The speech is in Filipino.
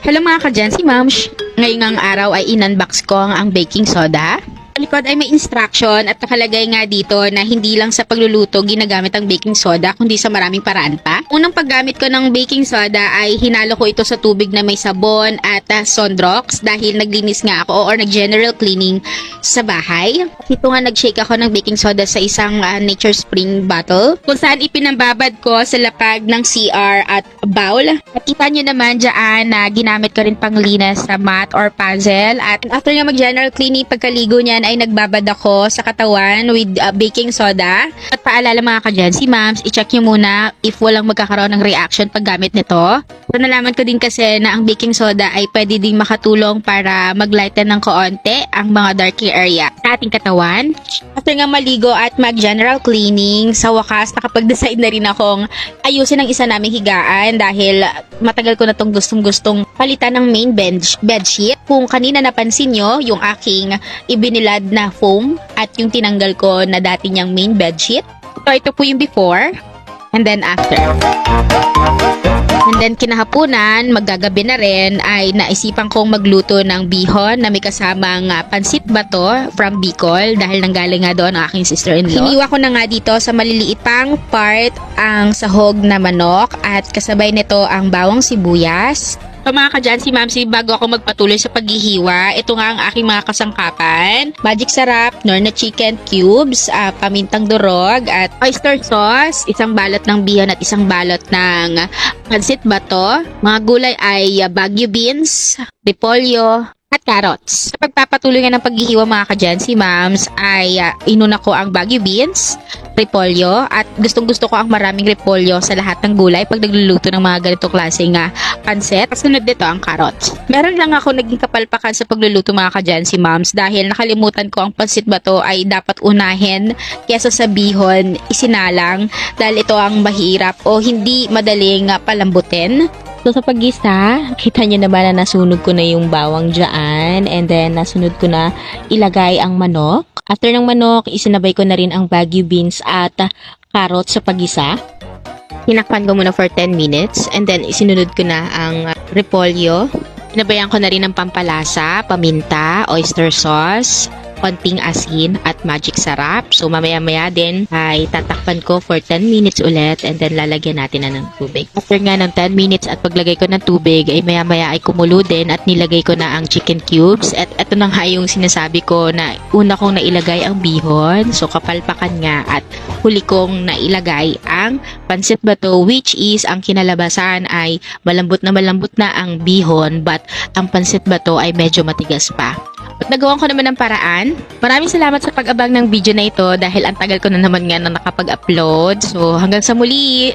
Hello mga kadyan, si Mams. Ngayong araw ay in-unbox ko ang baking soda. Likod ay may instruction at nakalagay nga dito na hindi lang sa pagluluto ginagamit ang baking soda kundi sa maraming paraan pa. Unang paggamit ko ng baking soda ay hinalo ko ito sa tubig na may sabon at uh, Sondrox dahil naglinis nga ako or nag-general cleaning sa bahay. Ito nga nag-shake ako ng baking soda sa isang ah, Nature Spring bottle kung saan ipinambabad ko sa lapag ng CR at bowl. At kita nyo naman dyan na ginamit ko rin panglinas sa mat or puzzle. At after nga mag-general cleaning, pagkaligo niyan ay nagbabad ako sa katawan with ah, baking soda. At paalala mga kadyan, si Mams, i-check nyo muna if walang magkakaroon ng reaction paggamit nito. So nalaman ko din kasi na ang baking soda ay pwede din makatulong para maglighten ng kaonte ang mga darky area ating katawan. After nga maligo at mag-general cleaning, sa wakas nakapag-decide na rin akong ayusin ang isa naming higaan dahil matagal ko na tong gustong-gustong palitan ng main bed bedsheet. Kung kanina napansin nyo, yung aking ibinilad na foam at yung tinanggal ko na dati niyang main bedsheet. So ito po yung before and then after. Then kinahapunan, maggagabi na rin, ay naisipan kong magluto ng bihon na may kasamang ah, pansit bato from Bicol dahil nanggaling nga doon ang aking sister-in-law. Hiniwa ko na nga dito sa maliliit pang part ang sahog na manok at kasabay nito ang bawang sibuyas. So mga kadyan, si Mamsi, bago ako magpatuloy sa paghihiwa, ito nga ang aking mga kasangkapan. Magic sarap, Norna chicken cubes, ah, pamintang durog, at oyster sauce, isang balot ng bihon at isang balot ng pansit bato. Mga gulay ay ah, Baguio beans, repolyo, at carrots. Sa pagpapatuloy ng paghihiwa mga kadyan, si Mams ay ah, inuna ko ang Baguio beans, repolyo, at gustong gusto ko ang maraming repolyo sa lahat ng gulay pag nagluluto ng mga ganitong klaseng nga pansit. Kasunod dito ang carrots. Meron lang ako naging kapalpakan sa pagluluto mga kadyan si Mams dahil nakalimutan ko ang pansit bato ay dapat unahin kesa sa bihon isinalang dahil ito ang mahirap o hindi madaling palambutin. So sa paggisa, kita nyo naman na nasunog ko na yung bawang dyan and then nasunod ko na ilagay ang manok. After ng manok, isinabay ko na rin ang Baguio beans at carrots sa paggisa. Hinakpan ko muna for 10 minutes and then isinunod ko na ang uh, repolyo. Pinabayan ko na rin ng pampalasa, paminta, oyster sauce, konting asin at magic sarap. So mamaya-maya din ay tatakpan ko for 10 minutes ulit and then lalagyan natin na ng tubig. After nga ng 10 minutes at paglagay ko ng tubig ay maya-maya ay kumulo din at nilagay ko na ang chicken cubes. At ito na nga yung sinasabi ko na una kong nailagay ang bihon. So kapalpakan nga at huli kong nailagay ang pansit bato which is ang kinalabasan ay malambot na malambot na ang bihon but ang pansit bato ay medyo matigas pa. At nagawan ko naman ng paraan. Maraming salamat sa pag-abang ng video na ito dahil ang tagal ko na naman nga na nakapag-upload. So hanggang sa muli!